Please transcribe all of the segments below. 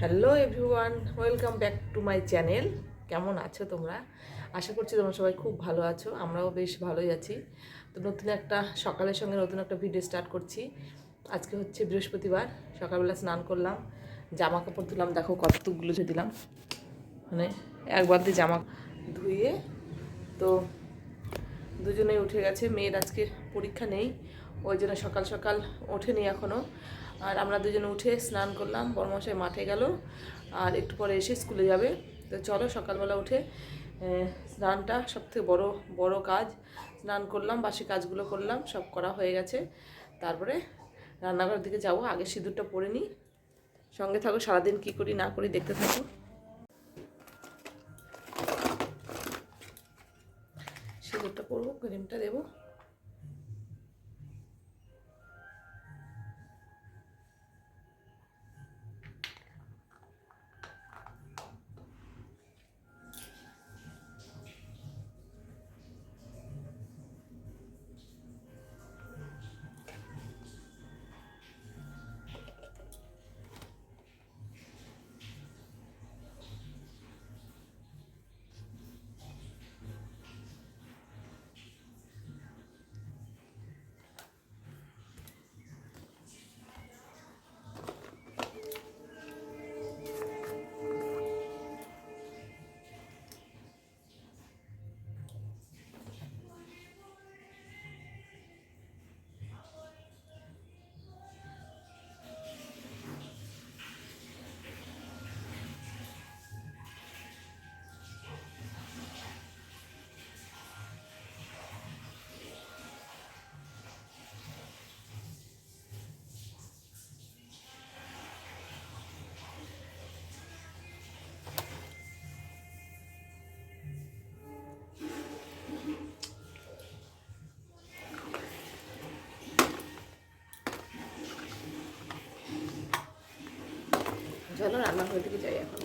Hello everyone, welcome back to my channel. কেমন আছো তোমরা? আশা করছি তোমরা সবাই খুব ভালো আছো, আমরাও বেশ ভালোই আছি। তো নতুন একটা, সকালের সঙ্গে নতুন একটা ভিডিও স্টার্ট করছি। আজকে হচ্ছে বৃহস্পতিবার, সকালবেলা স্নান করলাম জামা কাপড় ধুলাম দেখো কতগুলো ধুয়ে দিলাম। মানে এক বালতি জামা ধুয়ে, তো দুজনেই উঠে গেছে, মেয়ের আজকে পরীক্ষা নেই, ওই জন্য সকাল সকাল ওঠেনি এখনও আর আমরা দুজনে উঠে স্নান করলাম বড়মশাই মাঠে গেল আর একটু পরে এসে স্কুলে যাবে। তো চলো সকালবেলা উঠে স্নানটা সবথেকে বড় বড় কাজ। স্নান করলাম, বাসি কাজগুলো করলাম, সব করা হয়ে গেছে। তারপরে রান্নাঘরের দিকে যাব, আগে সিঁদুরটা পরে নিই। সঙ্গে থাকো, সারাদিন কী করি না করি দেখতে থাকো। সিঁদুরটা পরবো, ক্রিমটা দেবো। চলো রান্নাঘরের দিকে যাই এখন।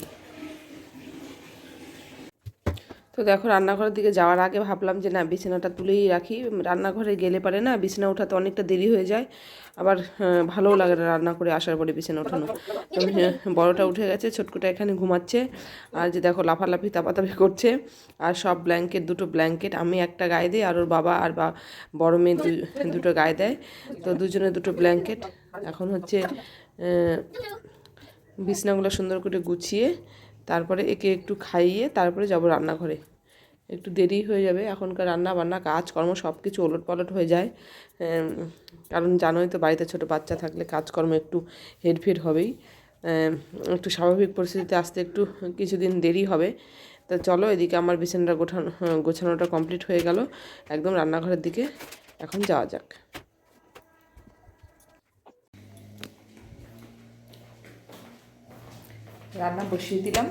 তো দেখো রান্নাঘরের দিকে যাওয়ার আগে ভাবলাম যে না বিছানাটা তুলেই রাখি। রান্নাঘরে গেলে পারে না বিছানা ওঠাতে অনেকটা দেরি হয়ে যায়। আবার ভালোও লাগে না রান্না করে আসার পরে বিছানা ওঠানো। তো আহ, বড়টা উঠে গেছে ছোটকুটা এখানে ঘুমাচ্ছে। আর যে দেখো লাফালাফি তাপাতাপি করছে। আর সব ব্ল্যাঙ্কেট দুটো ব্ল্যাঙ্কেট আমি একটা গায়ে দিই আর ওর বাবা আর বা বড় মেয়ে দুটো গায়ে দেয়। তো দুজনে দুটো ব্ল্যাঙ্কেট। এখন হচ্ছে আহ, বিছনাগুলো সুন্দর করে গুছিয়ে তারপরে একে একটু খাইয়ে তারপরে যাব রান্নাঘরে। একটু দেরি হয়ে যাবে, এখনকার রান্না বান্না কাজকর্ম সব কিছু ওলট পালট হয়ে যায়। কারণ জানোই তো বাড়িতে ছোট বাচ্চা থাকলে কাজকর্ম একটু হেরফের হবেই। একটু স্বাভাবিক পরিস্থিতিতে আসতে একটু কিছুদিন দেরি হবে। তা চলো এদিকে আমার বিছানাটা গোছানো, গোছানোটা কমপ্লিট হয়ে গেল। একদম রান্নাঘরের দিকে এখন যাওয়া যাক। রান্না বসিয়ে দিলাম।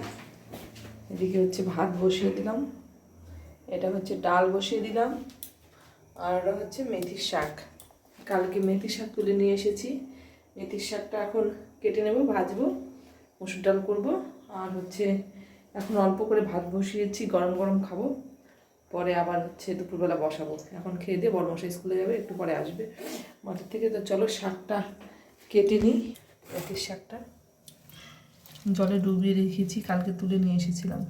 এদিকে হচ্ছে ভাত বসিয়ে দিলাম। এটা হচ্ছে ডাল বসিয়ে দিলাম। আর ওটা হচ্ছে মেথির শাক। কালকে মেথির শাক তুলে নিয়ে এসেছি। মেথির শাকটা এখন কেটে নেব, ভাজবো, মসুর ডাল করব। আর হচ্ছে এখন অল্প করে ভাত বসিয়েছি, গরম গরম খাব। পরে আবার হচ্ছে দুপুরবেলা বসাবো। এখন খেয়ে দিয়ে বড় মশাই স্কুলে যাবে, একটু পরে আসবে। মাঠের থেকে তো চলো শাকটা কেটে নিই, মেথির শাকটা। জলে ডুবিয়ে রেখেছি কালকে তুলে নিয়ে এসেছিলাম।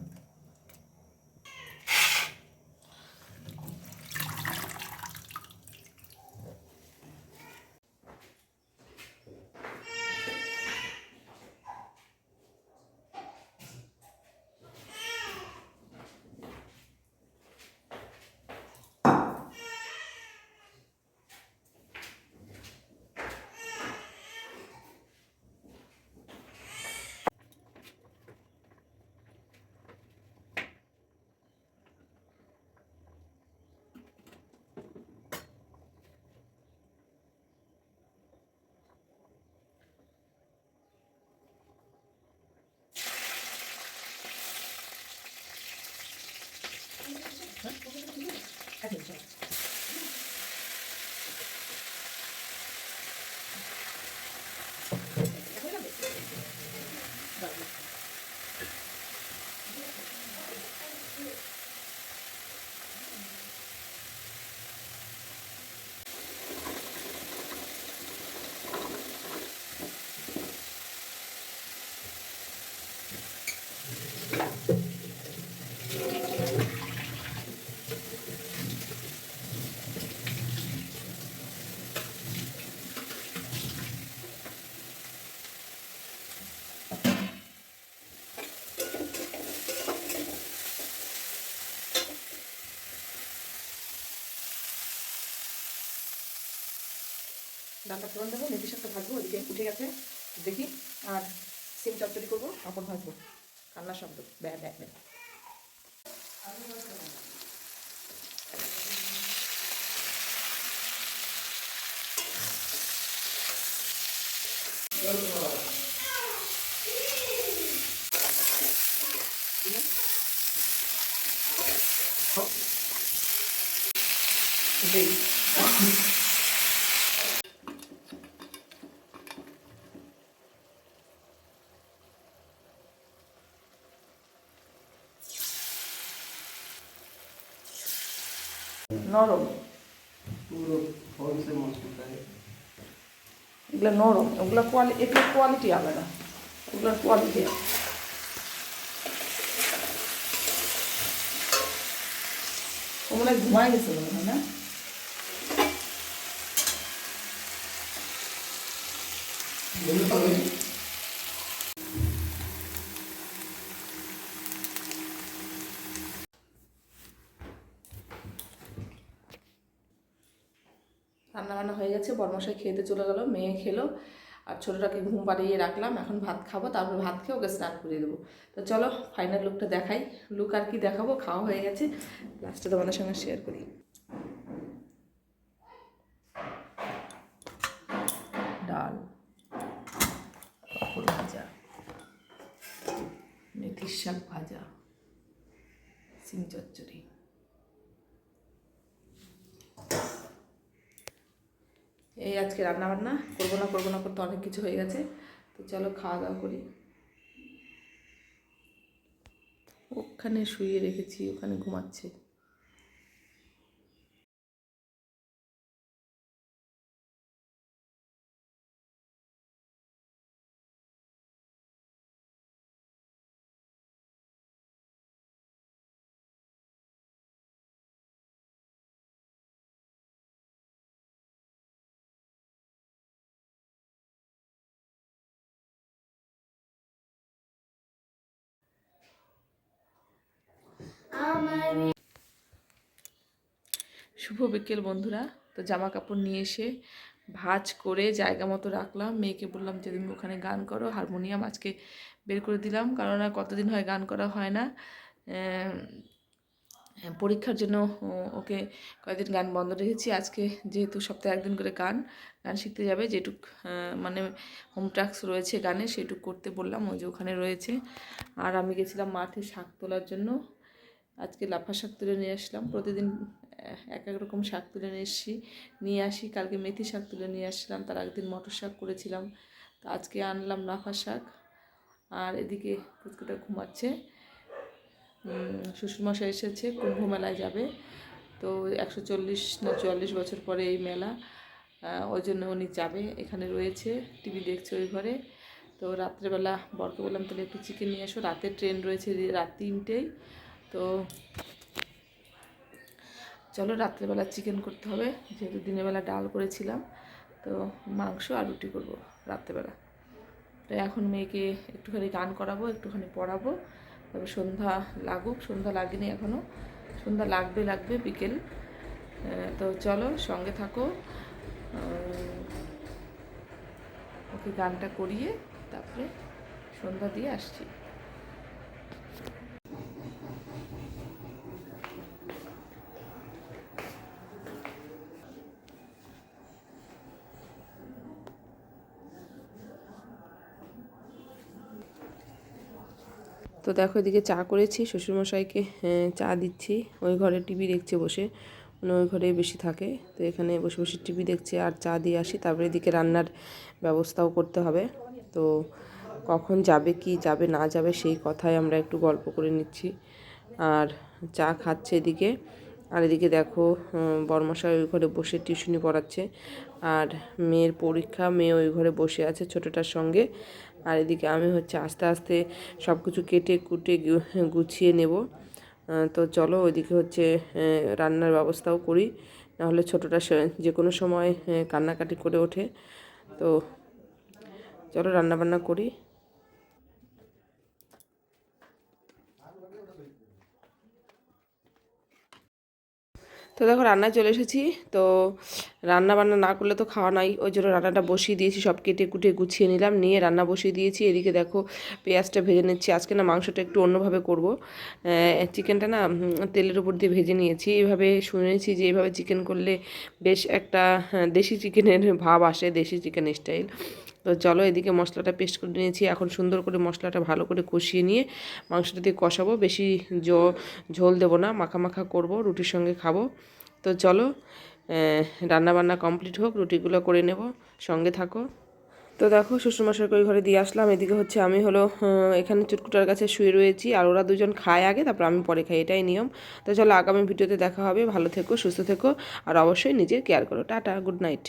ডালটা ফোড়ন দেবো মেথি শাকটা ভাজবো ওদিকে উঠে গেছে, দেখি, আর সিম চচ্চড়ি করব পাপড় ভাজবো কান্নার শব্দ, ব্যা ব্যা ব্যা। এটাই নরম। পুরো ফলসে মশলাটাই এগুলো নরম। ওগুলো কোয়ালিটি এগুলো কোয়ালিটি আলাদা। ওগুলোর কোয়ালিটি ও হয় ঘুমায় গেছে মনে হয় না? বলে পাবে রান্না বান্না হয়ে গেছে, বরমশাই খেতে চলে গেল, মেয়ে খেলো, আর ছোটোটাকে ঘুম পাড়িয়ে রাখলাম, এখন ভাত খাব, তারপর ভাত খেয়ে ওকে স্নান করিয়ে দেবো। তো চলো ফাইনাল লুকটা দেখাই লুক আর কি দেখাবো, খাওয়া হয়ে গেছে লাস্টে তোমাদের সঙ্গে শেয়ার করি। ডাল ভাজা, মেথির শাক ভাজা, সিম চচ্চড়ি। এই আজকে রান্না বান্না করব না করব না, করতে অনেক কিছু হয়ে গেছে। তো চলো খাওয়া দাওয়া করি। ওখানে শুয়ে রেখেছি, ওখানে ঘুমাচ্ছে। শুভ বিকেল বন্ধুরা। তো জামা কাপড় নিয়ে এসে ভাঁজ করে জায়গা মতো রাখলাম। মেয়েকে বললাম যে তুমি ওখানে গান করো, হারমোনিয়াম আজকে বের করে দিলাম। কারণ আর কতদিন হয় গান করা হয় না। পরীক্ষার জন্য ওকে কয়েকদিন গান বন্ধ রেখেছি। আজকে যেহেতু সপ্তাহে একদিন করে গান গান শিখতে যাবে। যেটুক মানে হোম টাস্ক রয়েছে গানে, সেটুক করতে বললাম। ওই যে ওখানে রয়েছে। আর আমি গেছিলাম মাঠে শাক তোলার জন্য। আজকে লাফা শাক তুলে নিয়ে আসলাম। প্রতিদিন এক এক রকম শাক তুলে নিয়ে এসেছি। নিয়ে আসি, কালকে মেথি শাক তুলে নিয়ে আসলাম। তার আগের দিন মটর শাক করেছিলাম। তো আজকে আনলাম লাফা শাক। আর এদিকে পুচকুটা ঘুমাচ্ছে। শ্বশুরমশাই এসেছে কুম্ভ মেলায় যাবে। তো একশো চল্লিশ না চুয়াল্লিশ বছর পরে এই মেলা। ওই জন্য উনি যাবে। এখানে রয়েছে, টিভি দেখছে ওই ঘরে। তো রাত্রেবেলা বরকে বললাম, তাহলে একটু চিকেন নিয়ে এসো। রাতের ট্রেন রয়েছে রাত তিনটেই। তো চলো রাত্রেবেলা চিকেন করতে হবে, যেহেতু দিনের বেলা ডাল করেছিলাম, তো মাংস আর রুটি করব রাত্রেবেলা। তো এখন মেয়েকে একটুখানি গান করাবো, একটুখানি পড়াবো তবে সন্ধ্যা লাগুক, সন্ধ্যা লাগেনি এখনও সন্ধ্যা লাগবে লাগবে বিকেল। তো চলো সঙ্গে থাকো ওকে গানটা করিয়ে তারপরে সন্ধ্যা দিয়ে আসছি। তো দেখো এদিকে চা করেছি, শ্বশুরমশাইকে চা দিচ্ছি। ওই ঘরে টিভি দেখছে বসে। মানে ওই ঘরেই বেশি থাকে। তো এখানে বসে বসে টিভি দেখছে আর চা দিয়ে আসি। তারপরে এদিকে রান্নার ব্যবস্থাও করতে হবে। তো কখন যাবে, কি যাবে, না যাবে সেই কথাই আমরা একটু গল্প করে নিচ্ছি। আর চা খাচ্ছে এদিকে। আর এদিকে দেখো বর্মশাই ওই ঘরে বসে টিউশনি পড়াচ্ছে। আর মেয়ের পরীক্ষা, মেয়ে ওই ঘরে বসে আছে ছোটোটার সঙ্গে। আর এদিকে আমি হচ্ছে আস্তে আস্তে সব কিছু কেটে কুটে গুছিয়ে নেব। তো চলো ওইদিকে হচ্ছে রান্নার ব্যবস্থাও করি। নাহলে ছোটোটা যে কোনো সময় কান্নাকাটি করে ওঠে। তো চলো রান্না বান্না করি। তো দেখো রান্নায় চলে এসেছি। তো রান্না বান্না না করলে তো খাওয়া নাই। ওই জন্য রান্নাটা বসিয়ে দিয়েছি সব কেটে কুটে গুছিয়ে নিলাম। নিয়ে রান্না বসিয়ে দিয়েছি। এদিকে দেখো পেঁয়াজটা ভেজে নিচ্ছি। আজকে না মাংসটা একটু অন্যভাবে করব। চিকেনটা না তেলের উপর দিয়ে ভেজে নিয়েছি। এইভাবে শুনেছি যে এইভাবে চিকেন করলে বেশ একটা হ্যাঁ, দেশি চিকেনের ভাব আসে দেশি চিকেন স্টাইল। তো চলো এদিকে মশলাটা পেস্ট করে নিয়েছি। এখন সুন্দর করে মশলাটা ভালো করে কষিয়ে নিয়ে মাংসটা দিয়ে কষাবো। বেশি ঝোল দেবো না মাখা মাখা করব, রুটির সঙ্গে খাব। তো চলো রান্না বান্না কমপ্লিট হোক, রুটিগুলো করে নেব, সঙ্গে থাকো। তো দেখো, শ্বশুরমশাইকে ওই ঘরে দিয়ে আসলাম। এদিকে হচ্ছে আমি হলো এখানে চুটকুটার কাছে শুয়ে রয়েছি আর ওরা দুজন খায় আগে, তারপর আমি পরে খাই, এটাই নিয়ম। তো চলো, আগামী ভিডিওতে দেখা হবে। ভালো থেকো, সুস্থ থেকো আর অবশ্যই নিজের কেয়ার করো। Tata, good night.